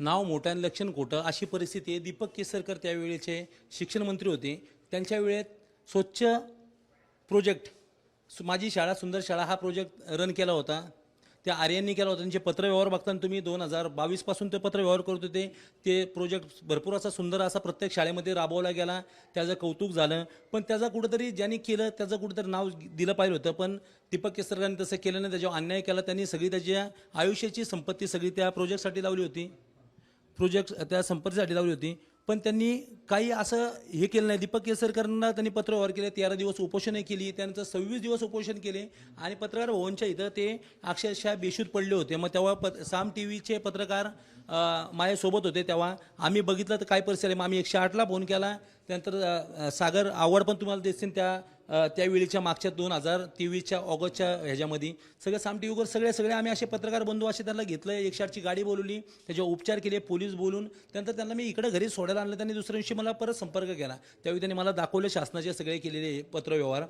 नाव मोठं आणि लक्षण खोटं अशी परिस्थिती आहे. दीपक केसरकर त्यावेळेचे शिक्षण मंत्री होते. त्यांच्या वेळेत स्वच्छ प्रोजेक्ट सु- माझी शाळा सुंदर शाळा हा प्रोजेक्ट रन केला होता. त्या आर्यांनी केला होता. त्यांचे पत्रव्यवहार बघताना तुम्ही दोन हजार बावीसपासून ते पत्रव्यवहार करत होते. ते प्रोजेक्ट भरपूर असा सुंदर असा प्रत्येक शाळेमध्ये राबवला गेला. त्याचं कौतुक झालं. पण त्याचा कुठंतरी ज्यांनी केलं त्याचं कुठंतरी नाव दिलं पाहिजे होतं. पण दीपक केसरकरांनी तसं केलं नाही. त्याच्यावर अन्याय केला. त्यांनी सगळी त्याच्या आयुष्याची संपत्ती सगळी त्या प्रोजेक्टसाठी लावली होती. प्रोजेक्ट त्या संपत्तीसाठी लावली होती. पण त्यांनी काही असं हे केलं नाही. दीपक केसरकरांना त्यांनी पत्रव्यवहार केले. तेरा दिवस उपोषणही केली. त्यांचं सव्वीस दिवस उपोषण केले. आणि पत्रकार भवनच्या इथं ते अक्षरशः बेशूद पडले होते. मग तेव्हा पत साम टी व्हीचे पत्रकार माझ्यासोबत होते तेव्हा. आम्ही बघितलं तर काय परिस्थिती आहे? मग आम्ही एकशे आठला फोन केला. त्यानंतर सागर आवड पण तुम्हाला दिसतील त्या त्यावेळीच्या मागच्या दोन हजार तेवीसच्या ऑगस्टच्या ह्याच्यामध्ये. सगळं साम टी व्हीवर सगळे सगळे आम्ही असे पत्रकार बंधू असे त्यांना घेतलं एकशे आठची गाडी बोलवली त्याच्यावर उपचार केले पोलीस बोलून. त्यानंतर त्यांना मी इकडे घरी सोडायला आणलं त्यांनी दुसऱ्या दिवशी मला परत संपर्क केला. त्यावेळी त्यांनी मला दाखवले शासनाचे सगळे केलेले पत्रव्यवहार.